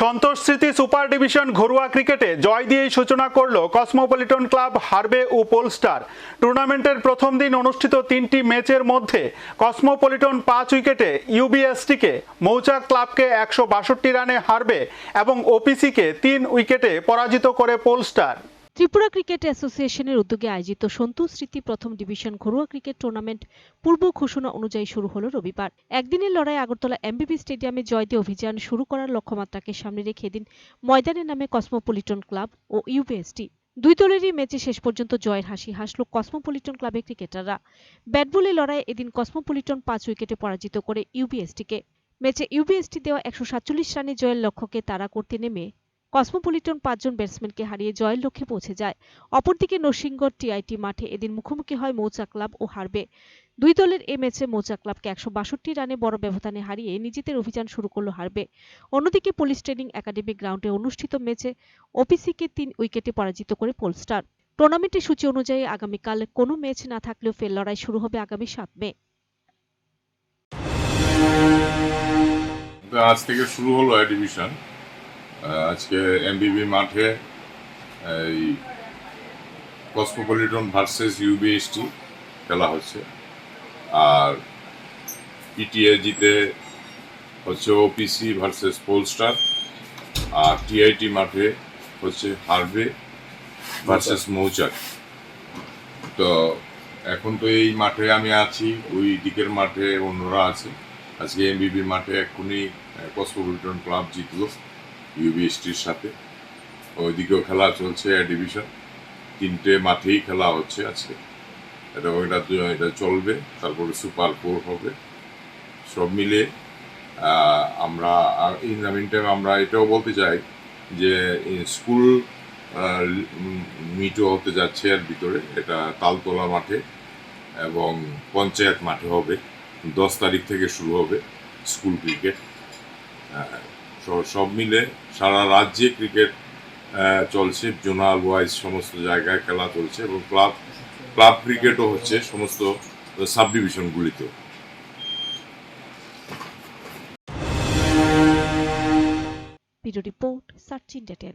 সন্তোষ স্মৃতি super division ঘরোয়া ক্রিকেটে জয় দিয়েই সূচনা করল কসমোপলিটন ক্লাব হারবে ও পোলস্টার। টুর্নামেন্টের প্রথম দিন অনুষ্ঠিত তিনটি ম্যাচের মধ্যে কসমোপলিটন পাঁচ উইকেটে ইউবিএসটিকে, মৌচাক ক্লাবকে একশো বাষট্টি রানে হারবে এবং ওপিসিকে তিন উইকেটে পরাজিত করে পোলস্টার। ত্রিপুরা ক্রিকেট অ্যাসোসিয়েশনের উদ্যোগে আয়োজিত সন্তোষ স্মৃতি প্রথম ডিভিশন ঘরোয়া ক্রিকেট টুর্নামেন্ট পূর্ব ঘোষণা অনুযায়ী শুরু হলো রবিবার। একদিনের লড়াই আগরতলা এমবিবি স্টেডিয়ামে জয় দিয়ে অভিযান শুরু করার লক্ষ্যমাত্রাকে সামনে রেখে এদিন ময়দানে নামে কসমোপলিটন ক্লাব ও ইউবিএসটি। দুই দলেরই ম্যাচে শেষ পর্যন্ত জয়ের হাসি হাসল কসমোপলিটন ক্লাবের ক্রিকেটাররা। ব্যাট বলে লড়াইয়ে এদিন কসমোপলিটন পাঁচ উইকেটে পরাজিত করে ইউবিএসটিকে। ম্যাচে ইউবিএসটি দেওয়া একশো সাতচল্লিশ রানে জয়ের লক্ষ্যকে তাড়া করতে নেমে কসমোপলিটন পাঁচজন ব্যাটসম্যানকে হারিয়ে জয়ের লক্ষ্যে পৌঁছে যায়। অপরদিকে নরসিংগড় টিআইটি মাঠে এদিন মুখোমুখি হয় মৌচা ক্লাব ও হারবে। দুই দলের এই ম্যাচে মৌচা ক্লাবকে একশো বাষট্টি রানে বড় ব্যবধানে হারিয়ে নিজেদের অভিযান শুরু করল হারবে। অন্যদিকে পুলিশ ট্রেনিং একাডেমি গ্রাউন্ডে অনুষ্ঠিত ম্যাচে ওপিসিকে তিন উইকেটে পরাজিত করে পোলস্টার। টুর্নামেন্টের সূচি অনুযায়ী আগামীকাল কোনো ম্যাচ না থাকলেও ফের লড়াই শুরু হবে আগামী সাত মে। আজ থেকে শুরু হলো এ ডিভিশন। আহ, আজকে এমবিবি মাঠে এই কসমোপলিটন ভার্সেস ইউবিএসটি খেলা হচ্ছে। আর পিটিএ জিতে হচ্ছে ওপিসি ভার্সেস পোলস্টার আর টিআইটি মাঠে হচ্ছে হারবে ভার্সেস মৌচাক তো এখন তো এই মাঠে আমি আছি, ওই দিকের মাঠে অন্যরা আছে। আজকে এমবিবি মাঠে এক্ষুনি কসমোপলিটন ক্লাব জিতলো। ইউবিএসটির সাথে। ওইদিকেও খেলা চলছে এ ডিভিশন তিনটে মাঠেই খেলা হচ্ছে আজকে। এটা ওইটা এটা চলবে, তারপরে সুপার ফোর হবে। সব মিলে আমরা ইন দ্য মিন টাইম আমরা এটাও বলতে চাই যে স্কুল মিটও হতে যাচ্ছে এর ভিতরে। এটা তালতলা মাঠে এবং পঞ্চায়েত মাঠে হবে। দশ তারিখ থেকে শুরু হবে স্কুল ক্রিকেট সব- মিলে সারা রাজ্যে ক্রিকেট চলছে। জোনাল, ওয়াইজ সমস্ত জায়গায় খেলা চলছে এবং ক্লাব ক্লাব ক্রিকেটও হচ্ছে সমস্ত সাব ডিভিশনগুলিতেও রিপোর্ট, সার্চ ইন্ডিয়া